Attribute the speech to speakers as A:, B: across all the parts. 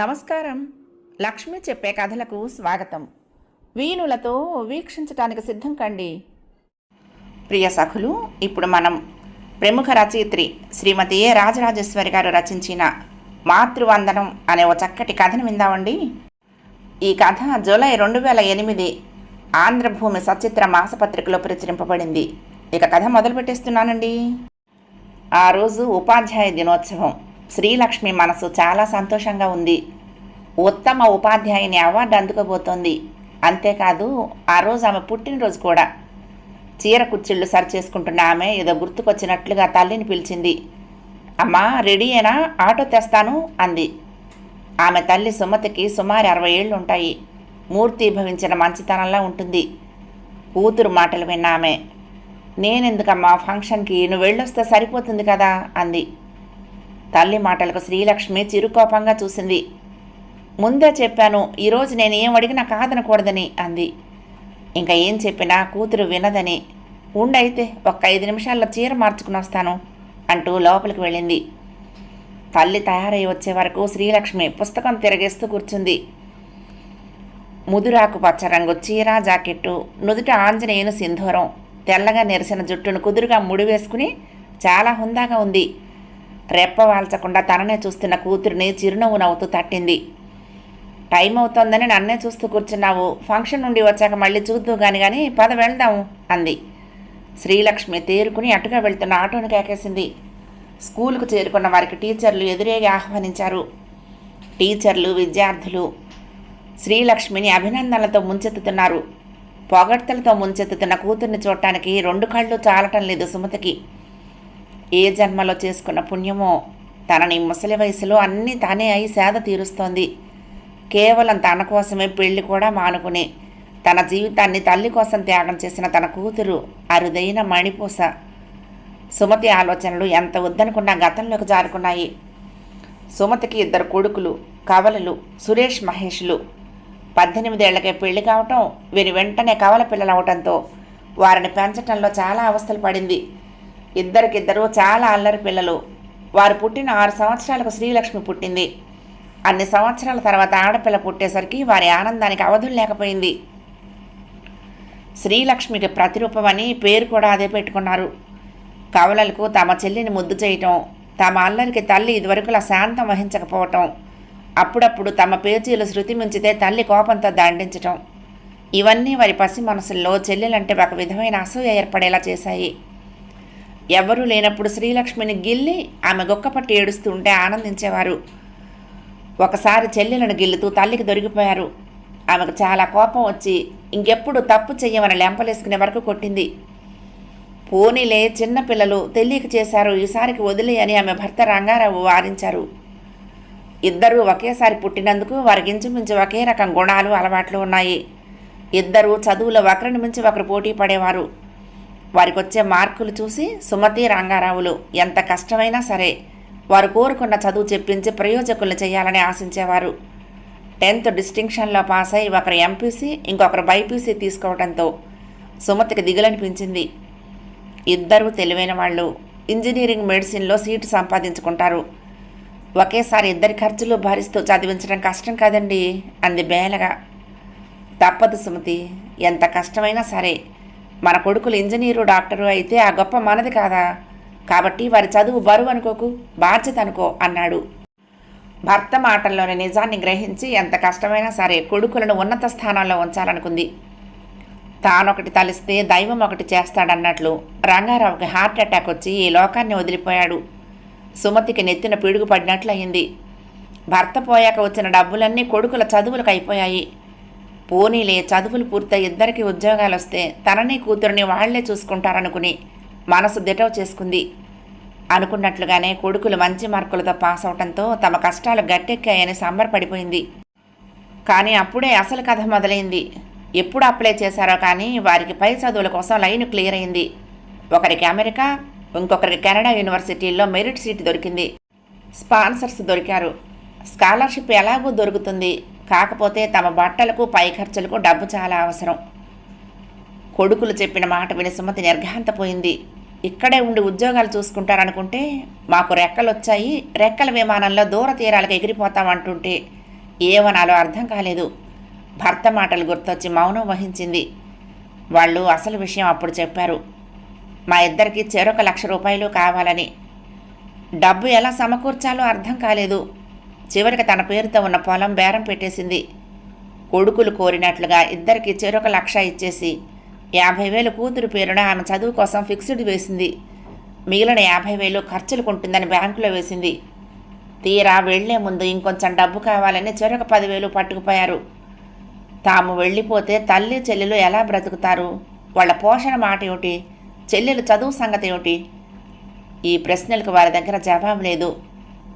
A: నమస్కారం. లక్ష్మి చెప్పే కథలకు స్వాగతం. వీణులతో వీక్షించటానికి సిద్ధం కండి. ప్రియ సఖులు ఇప్పుడు మనం ప్రముఖ రచయిత్రి శ్రీమతి ఏ రాజరాజేశ్వరి గారు రచించిన మాతృవందనం అనే ఓ చక్కటి కథను విందామండి. ఈ కథ జూలై రెండు వేల ఎనిమిది ఆంధ్రభూమి సచిత్ర మాసపత్రికలో ప్రచురింపబడింది. ఇక కథ మొదలు పెట్టేస్తున్నానండి ఆ రోజు ఉపాధ్యాయ దినోత్సవం. శ్రీలక్ష్మి మనసు చాలా సంతోషంగా ఉంది. ఉత్తమ ఉపాధ్యాయుని అవార్డు అందుకోబోతోంది. అంతేకాదు ఆ రోజు ఆమె పుట్టినరోజు కూడా. చీర కుర్చీళ్ళు సరి చేసుకుంటున్న ఆమె ఏదో గుర్తుకొచ్చినట్లుగా తల్లిని పిలిచింది. అమ్మా రెడీ అయినా ఆటో తెస్తాను అంది. ఆమె తల్లి సుమతికి సుమారు అరవై ఏళ్ళు ఉంటాయి. మూర్తి భవించిన మంచితనంలా ఉంటుంది. కూతురు మాటలు విన్న ఆమె నేనెందుకమ్మా ఫంక్షన్కి? నువ్వు వెళ్ళొస్తే సరిపోతుంది కదా? అంది. తల్లి మాటలకు శ్రీలక్ష్మి చిరుకోపంగా చూసింది. ముందే చెప్పాను ఈరోజు నేను ఏం అడిగినా కాదనకూడదని అంది. ఇంకా ఏం చెప్పినా కూతురు వినదని. ఉండైతే ఒక్క ఐదు నిమిషాల్లో చీర మార్చుకుని వస్తాను అంటూ లోపలికి వెళ్ళింది. తల్లి తయారై వచ్చే వరకు శ్రీలక్ష్మి పుస్తకం తిరగేస్తూ కూర్చుంది. ముదురాకు పచ్చ రంగు చీర జాకెట్టు నుదుట ఆంజనేయుని సింధూరం తెల్లగా నెరిసిన జుట్టును కుదురుగా ముడివేసుకుని చాలా హుందాగా ఉంది. రెప్ప వాల్చకుండా తననే చూస్తున్న కూతురిని చిరునవ్వు నవ్వుతూ తట్టింది. టైం అవుతోందని నన్నే చూస్తూ కూర్చున్నావు. ఫంక్షన్ నుండి వచ్చాక మళ్ళీ చూద్దు గాని కానీ పద వెళ్దాము అంది. శ్రీలక్ష్మి తేరుకుని అటుగా వెళ్తున్న ఆటోను కేకేసింది. స్కూలుకు చేరుకున్న వారికి టీచర్లు ఎదురేగి ఆహ్వానించారు. టీచర్లు విద్యార్థులు శ్రీలక్ష్మిని అభినందనలతో ముంచెత్తుతున్నారు. పొగడ్తలతో ముంచెత్తుతున్న కూతుర్ని చూడటానికి రెండు కళ్ళు చాలటం లేదు సుమతికి. ఏ జన్మలో చేసుకున్న పుణ్యమో తనని ముసలి వయసులో అన్నీ తానే అయి సేద తీరుస్తోంది. కేవలం తన కోసమే పెళ్ళి కూడా మానుకుని తన జీవితాన్ని తల్లి కోసం త్యాగం చేసిన తన కూతురు అరుదైన మణిపూస. సుమతి ఆలోచనలు ఎంత వద్దనుకున్నా గతంలోకి జారుకున్నాయి. సుమతికి ఇద్దరు కొడుకులు కవలలు సురేష్ మహేష్లు. పద్దెనిమిదేళ్ళకే పెళ్ళి కావటం వీరి వెంటనే కవల పిల్లలు అవటంతో వారిని పెంచటంలో చాలా అవస్థలు పడింది. ఇద్దరికిద్దరు చాలా అల్లరి పిల్లలు. వారు పుట్టిన ఆరు సంవత్సరాలకు శ్రీలక్ష్మి పుట్టింది. అన్ని సంవత్సరాల తర్వాత ఆడపిల్ల పుట్టేసరికి వారి ఆనందానికి అవధులు లేకపోయింది. శ్రీలక్ష్మికి ప్రతిరూపమని పేరు కూడా అదే పెట్టుకున్నారు. కవలలకు తమ చెల్లిని ముద్దు చేయటం తమ అల్లరికి తల్లి ఇదివరకులా శాంతం వహించకపోవటం అప్పుడప్పుడు తమ పేచీలు శృతి మించితే తల్లి కోపంతో దండించటం. ఇవన్నీ వారి పసి మనసుల్లో చెల్లెలంటే ఒక విధమైన అసూయ ఏర్పడేలా చేశాయి. ఎవరూ లేనప్పుడు శ్రీలక్ష్మిని గిల్లి ఆమె గొక్కపట్టి ఏడుస్తూ ఉంటే ఆనందించేవారు. ఒకసారి చెల్లెలను గిల్లుతూ తల్లికి దొరికిపోయారు. ఆమెకు చాలా కోపం వచ్చి ఇంకెప్పుడు తప్పు చెయ్యమని లెంపలేసుకునే వరకు కొట్టింది. పోనీలే చిన్నపిల్లలు తెలియక చేశారు ఈసారికి వదిలే అని ఆమె భర్త రంగారావు వారించారు ఇద్దరూ ఒకేసారి పుట్టినందుకు వారికి ఇంచుమించు ఒకే రకం గుణాలు అలవాట్లు ఉన్నాయి. ఇద్దరు చదువులో ఒకరిని మించి ఒకరు పోటీ పడేవారు. వారికి వచ్చే మార్కులు చూసి సుమతి రంగారావులు ఎంత కష్టమైనా సరే వారు కోరుకున్న చదువు చెప్పించి ప్రయోజకులు చేయాలని ఆశించేవారు. టెన్త్ డిస్టింక్షన్లో పాస్ అయి ఒకరు ఎంపీసీ ఇంకొకరు బైపీసీ తీసుకోవడంతో సుమతికి దిగులనిపించింది. ఇద్దరూ తెలివైన వాళ్ళు. ఇంజనీరింగ్ మెడిసిన్లో సీటు సంపాదించుకుంటారు. ఒకేసారి ఇద్దరి ఖర్చులు భరిస్తూ చదివించడం కష్టం కదండి. అంది బేలగా. తప్పదు సుమతి ఎంత కష్టమైనా సరే. మన కొడుకులు ఇంజనీరు డాక్టరు అయితే ఆ గొప్ప మనది కాదా? కాబట్టి వారి చదువు బరువు అనుకోకు బాధ్యత అనుకో అన్నాడు. భర్త మాటల్లోని నిజాన్ని గ్రహించి ఎంత కష్టమైనా సరే కొడుకులను ఉన్నత స్థానంలో ఉంచాలనుకుంది. తానొకటి తలిస్తే దైవం ఒకటి చేస్తాడన్నట్లు రంగారావుకి హార్ట్ అటాక్ వచ్చి ఈ లోకాన్ని వదిలిపోయాడు. సుమతికి నెత్తిన పిడుగు పడినట్లయింది. భర్త పోయాక వచ్చిన డబ్బులన్నీ కొడుకుల చదువులకు అయిపోయాయి పోనీలే చదువులు పూర్తయి ఇద్దరికి ఉద్యోగాలు వస్తే తనని కూతురిని వాళ్ళే చూసుకుంటారనుకుని మనసు దిటవ చేసుకుంది. అనుకున్నట్లుగానే కొడుకులు మంచి మార్కులతో పాస్ అవటంతో తమ కష్టాలు గట్టెక్కాయని సంబరపడిపోయింది. కానీ అప్పుడే అసలు కథ మొదలైంది. ఎప్పుడు అప్లై చేశారో కానీ వారికి పై చదువుల కోసం లైన్ క్లియర్ అయింది. ఒకరికి అమెరికా ఇంకొకరికి కెనడా యూనివర్సిటీల్లో మెరిట్ సీట్ దొరికింది. స్పాన్సర్స్ దొరికారు. స్కాలర్షిప్ ఎలాగో దొరుకుతుంది. కాకపోతే తమ బట్టలకు పై ఖర్చులకు డబ్బు చాలా అవసరం. కొడుకులు చెప్పిన మాట విని సుమతి నిర్ఘాంతపోయింది. ఇక్కడే ఉండి ఉద్యోగాలు చూసుకుంటారనుకుంటే మాకు రెక్కలు వచ్చాయి రెక్కల విమానంలో దూర తీరాలకు ఎగిరిపోతామంటుంటే ఏమనాలో అర్థం కాలేదు. భర్త మాటలు గుర్తొచ్చి మౌనం వహించింది. వాళ్ళు అసలు విషయం అప్పుడు చెప్పారు. మా ఇద్దరికి చెరొక లక్ష రూపాయలు కావాలని. డబ్బు ఎలా సమకూర్చాలో అర్థం కాలేదు. చివరికి తన పేరుతో ఉన్న పొలం బేరం పెట్టేసింది. కొడుకులు కోరినట్లుగా ఇద్దరికి చెరొక లక్ష ఇచ్చేసి యాభై వేలు కూతురు పేరున ఆమె చదువు కోసం ఫిక్స్డ్ వేసింది. మిగిలిన యాభై వేలు ఖర్చులుకుంటుందని బ్యాంకులో వేసింది. తీరా వెళ్ళే ముందు ఇంకొంచెం డబ్బు కావాలని చెరొక పదివేలు పట్టుకుపోయారు. తాము వెళ్ళిపోతే తల్లి చెల్లెలు ఎలా బ్రతుకుతారు? వాళ్ళ పోషణ మాట ఏమిటి చెల్లెలు చదువు సంగతి ఏమిటి ఈ ప్రశ్నలకు వారి దగ్గర జవాబు లేదు.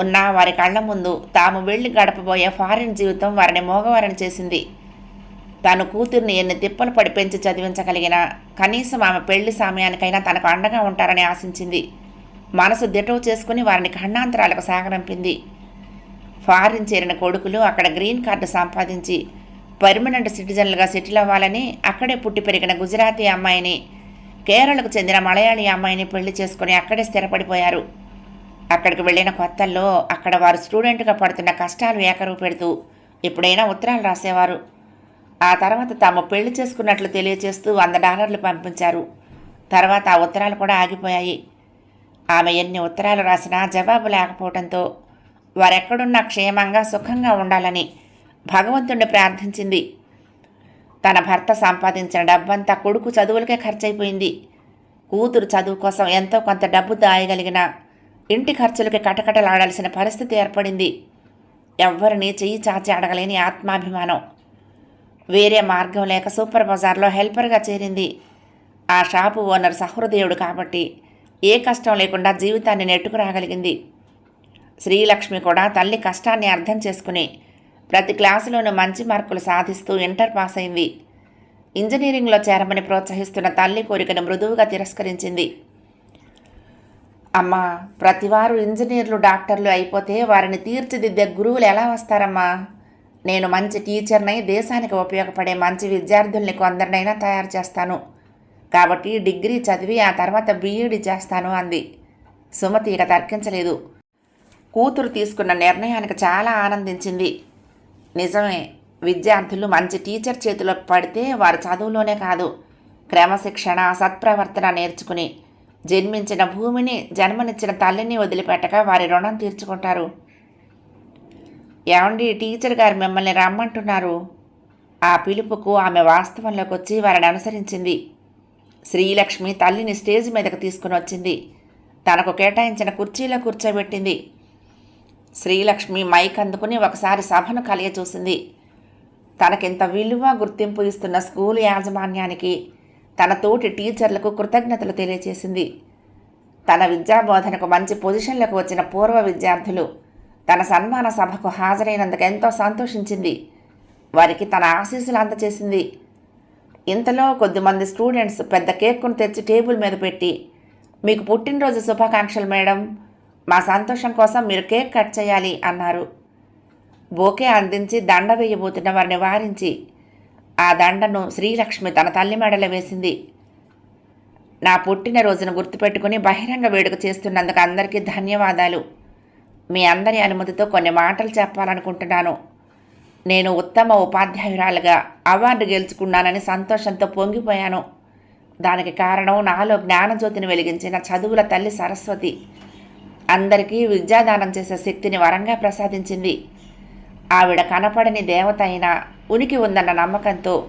A: ఉన్నా వారి కళ్ళ ముందు తాము వెళ్ళి గడపబోయే ఫారిన్ జీవితం వారిని మోగవారిని చేసింది. తాను కూతుర్ని ఎన్ని తిప్పలు పడి పెంచి చదివించగలిగినా కనీసం ఆమె పెళ్ళి సమయానికైనా తనకు అండగా ఉంటారని ఆశించింది. మనసు దిటవు చేసుకుని వారిని ఖండాంతరాలకు సాగరంపింది ఫారిన్ చేరిన కొడుకులు అక్కడ గ్రీన్ కార్డు సంపాదించి పర్మనెంట్ సిటిజన్లుగా సెటిల్ అవ్వాలని అక్కడే పుట్టి పెరిగిన గుజరాతీ అమ్మాయిని కేరళకు చెందిన మలయాళీ అమ్మాయిని పెళ్ళి చేసుకుని అక్కడే స్థిరపడిపోయారు. అక్కడికి వెళ్ళిన కొత్తల్లో అక్కడ వారు స్టూడెంట్గా పడుతున్న కష్టాలు ఏకరువు పెడుతూ ఎప్పుడైనా ఉత్తరాలు రాసేవారు. ఆ తర్వాత తాము పెళ్ళి చేసుకున్నట్లు తెలియచేస్తూ వంద డాలర్లు పంపించారు. తర్వాత ఆ ఉత్తరాలు కూడా ఆగిపోయాయి. ఆమె ఎన్ని ఉత్తరాలు రాసినా జవాబు లేకపోవడంతో వారెక్కడున్నా క్షేమంగా సుఖంగా ఉండాలని భగవంతుణ్ణి ప్రార్థించింది. తన భర్త సంపాదించిన డబ్బంతా కొడుకు చదువులకే ఖర్చయిపోయింది కూతురు చదువు కోసం ఎంతో కొంత డబ్బు దాయగలిగిన ఇంటి ఖర్చులకి కటకటలాడాల్సిన పరిస్థితి ఏర్పడింది. ఎవ్వరిని చెయ్యి చాచి అడగలేని ఆత్మాభిమానం. వేరే మార్గం లేక సూపర్ బజార్లో హెల్పర్గా చేరింది. ఆ షాపు ఓనర్ సహృదయుడు కాబట్టి ఏ కష్టం లేకుండా జీవితాన్ని నెట్టుకురాగలిగింది. శ్రీలక్ష్మి కూడా తల్లి కష్టాన్ని అర్థం చేసుకుని ప్రతి క్లాసులోనూ మంచి మార్కులు సాధిస్తూ ఇంటర్ పాస్ అయింది. ఇంజనీరింగ్లో చేరమని ప్రోత్సహిస్తున్న తల్లి కోరికను మృదువుగా తిరస్కరించింది. అమ్మా ప్రతివారు ఇంజనీర్లు డాక్టర్లు అయిపోతే వారిని తీర్చిదిద్దే గురువులు ఎలా వస్తారమ్మా? నేను మంచి టీచర్నై దేశానికి ఉపయోగపడే మంచి విద్యార్థుల్ని కొందరినైనా తయారు చేస్తాను. కాబట్టి డిగ్రీ చదివి ఆ తర్వాత బీఈడి చేస్తాను అంది. సుమతి ఇక తర్కించలేదు. కూతురు తీసుకున్న నిర్ణయానికి చాలా ఆనందించింది. నిజమే. విద్యార్థులు మంచి టీచర్ చేతిలో పడితే వారు చదువులోనే కాదు. క్రమశిక్షణ సత్ప్రవర్తన నేర్చుకుని జన్మించిన భూమిని జన్మనిచ్చిన తల్లిని వదిలిపెట్టక వారి రుణం తీర్చుకుంటారు. ఏమండి టీచర్ గారు మిమ్మల్ని రమ్మంటున్నారు? ఆ పిలుపుకు ఆమె వాస్తవంలోకి వచ్చి వారిని అనుసరించింది. శ్రీలక్ష్మి తల్లిని స్టేజ్ మీదకు తీసుకుని వచ్చింది. తనకు కేటాయించిన కుర్చీలో కూర్చోబెట్టింది. శ్రీలక్ష్మి మైక్ అందుకుని ఒకసారి సభను కలియచూసింది తనకింత విలువ గుర్తింపు ఇస్తున్న స్కూల్ యాజమాన్యానికి తన తోటి టీచర్లకు కృతజ్ఞతలు తెలియజేసింది తన విద్యాబోధనకు మంచి పొజిషన్లకు వచ్చిన పూర్వ విద్యార్థులు తన సన్మాన సభకు హాజరైనందుకు ఎంతో సంతోషించింది. వారికి తన ఆశీస్సులు అందచేసింది. ఇంతలో కొద్దిమంది స్టూడెంట్స్ పెద్ద కేక్ను తెచ్చి టేబుల్ మీద పెట్టి మీకు పుట్టినరోజు శుభాకాంక్షలు మేడం. మా సంతోషం కోసం మీరు కేక్ కట్ చేయాలి అన్నారు. బోకే అందించి దండ వేయబోతున్న వారిని వారించి ఆ దండను శ్రీలక్ష్మి తన తల్లి మెడలో వేసింది. నా పుట్టినరోజును గుర్తుపెట్టుకుని బహిరంగ వేడుక చేస్తున్నందుకు అందరికీ ధన్యవాదాలు. మీ అందరి అనుమతితో కొన్ని మాటలు చెప్పాలనుకుంటున్నాను. నేను ఉత్తమ ఉపాధ్యాయురాలుగా అవార్డు గెలుచుకున్నానని సంతోషంతో పొంగిపోయాను. దానికి కారణం నాలో జ్ఞానజ్యోతిని వెలిగించిన చదువుల తల్లి సరస్వతి. అందరికీ విద్యాదానం చేసే శక్తిని వరంగా ప్రసాదించింది. ఆవిడ కనపడని దేవత అయినా ఉనికి ఉందన్న నమ్మకంతో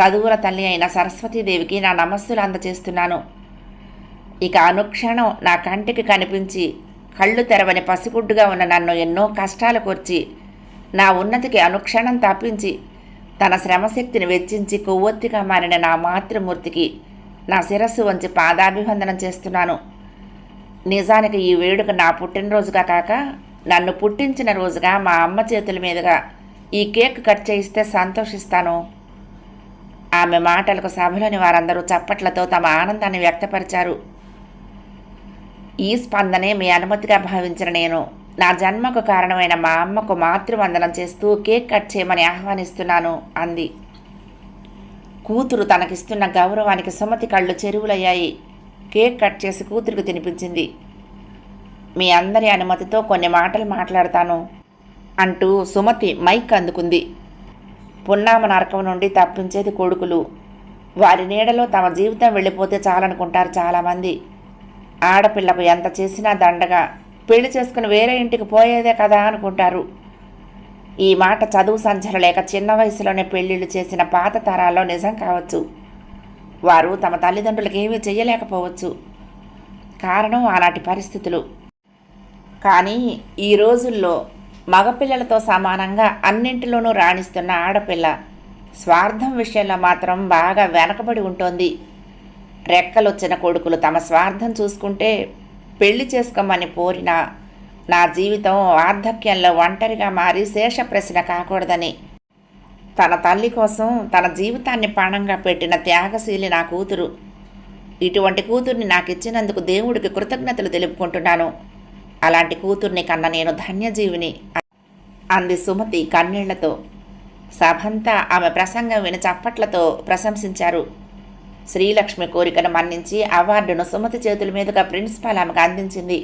A: చదువుల తల్లి అయిన సరస్వతీదేవికి నా నమస్సులు అందచేస్తున్నాను. ఇక అనుక్షణం నా కంటికి కనిపించి కళ్ళు తెరవని పసిగుడ్డుగా ఉన్న నన్ను ఎన్నో కష్టాలు కూర్చి నా ఉన్నతికి అనుక్షణం తప్పించి తన శ్రమశక్తిని వెచ్చించి కొవ్వొత్తిగా మారిన నా మాతృమూర్తికి నా శిరస్సు వంచి పాదాభివందనం చేస్తున్నాను. నిజానికి ఈ వేడుక నా పుట్టినరోజుగా కాక నన్ను పుట్టించిన రోజుగా మా అమ్మ చేతుల మీదుగా ఈ కేక్ కట్ చేయిస్తే సంతోషిస్తాను. ఆమె మాటలకు సభలోని వారందరూ చప్పట్లతో తమ ఆనందాన్ని వ్యక్తపరిచారు. ఈ స్పందనే మీ అనుమతిగా భావించిన నేను. నా జన్మకు కారణమైన మా అమ్మకు మాతృవందనం చేస్తూ కేక్ కట్ చేయమని ఆహ్వానిస్తున్నాను అంది. కూతురు తనకిస్తున్న గౌరవానికి సుమతి కళ్ళు చెరువులయ్యాయి. కేక్ కట్ చేసి కూతురికి తినిపించింది. మీ అందరి అనుమతితో కొన్ని మాటలు మాట్లాడతాను అంటూ సుమతి మైక్ అందుకుంది. పున్నామ నరకం నుండి తప్పించేది కొడుకులు. వారి నీడలో తమ జీవితం వెళ్ళిపోతే చాలనుకుంటారు చాలామంది. ఆడపిల్లకు ఎంత చేసినా దండగా పెళ్ళి చేసుకుని వేరే ఇంటికి పోయేదే కదా అనుకుంటారు. ఈ మాట చదువు సంచల లేక చిన్న వయసులోనే పెళ్ళిళ్ళు చేసిన పాత తరాల్లో నిజం కావచ్చు. వారు తమ తల్లిదండ్రులకు ఏమీ చేయలేకపోవచ్చు కారణం అలాంటి పరిస్థితులు. కానీ ఈ రోజుల్లో మగపిల్లలతో సమానంగా అన్నింటిలోనూ రాణిస్తున్న ఆడపిల్ల స్వార్థం విషయంలో మాత్రం బాగా వెనకబడి ఉంటుంది. రెక్కలొచ్చిన కొడుకులు తమ స్వార్థం చూసుకుంటే పెళ్ళి చేసుకోమని పోరిన నా జీవితం వార్ధక్యంలో ఒంటరిగా మారి శేష ప్రశ్న కాకూడదని తన తల్లి కోసం తన జీవితాన్ని పణంగా పెట్టిన త్యాగశీలి నా కూతురు. ఇటువంటి కూతుర్ని నాకు ఇచ్చినందుకు దేవుడికి కృతజ్ఞతలు తెలుపుకుంటున్నాను. అలాంటి కూతుర్ని కన్న నేను ధన్యజీవిని అంది సుమతి కన్నీళ్ళతో. సభంతా ఆమె ప్రసంగం విని చప్పట్లతో ప్రశంసించారు. శ్రీలక్ష్మి కోరికను మన్నించి అవార్డును సుమతి చేతుల మీదుగా ప్రిన్సిపాల్ ఆమెకు అందించింది.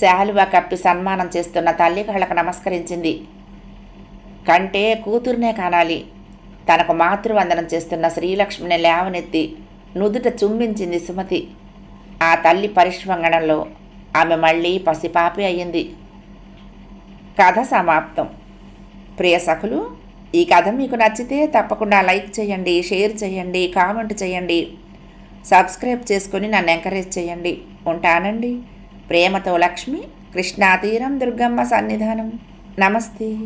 A: శాలువా కప్పి సన్మానం చేస్తున్న తల్లి కళ్ళకు నమస్కరించింది. కంటే కూతుర్నే కానాలి. తనకు మాతృవందనం చేస్తున్న శ్రీలక్ష్మిని లేవనెత్తి నుదుట చుంబించింది సుమతి. ఆ తల్లి పరిష్వంగణంలో ఆమె మళ్ళీ పసిపాపి అయ్యింది. కథ సమాప్తం. ప్రియ సఖులు ఈ కథ మీకు నచ్చితే తప్పకుండా లైక్ చేయండి షేర్ చేయండి కామెంట్ చేయండి. సబ్స్క్రైబ్ చేసుకొని నన్ను ఎంకరేజ్ చేయండి. ఉంటానండి. ప్రేమతో లక్ష్మి కృష్ణాతీరం దుర్గమ్మ సన్నిధానం. నమస్తే.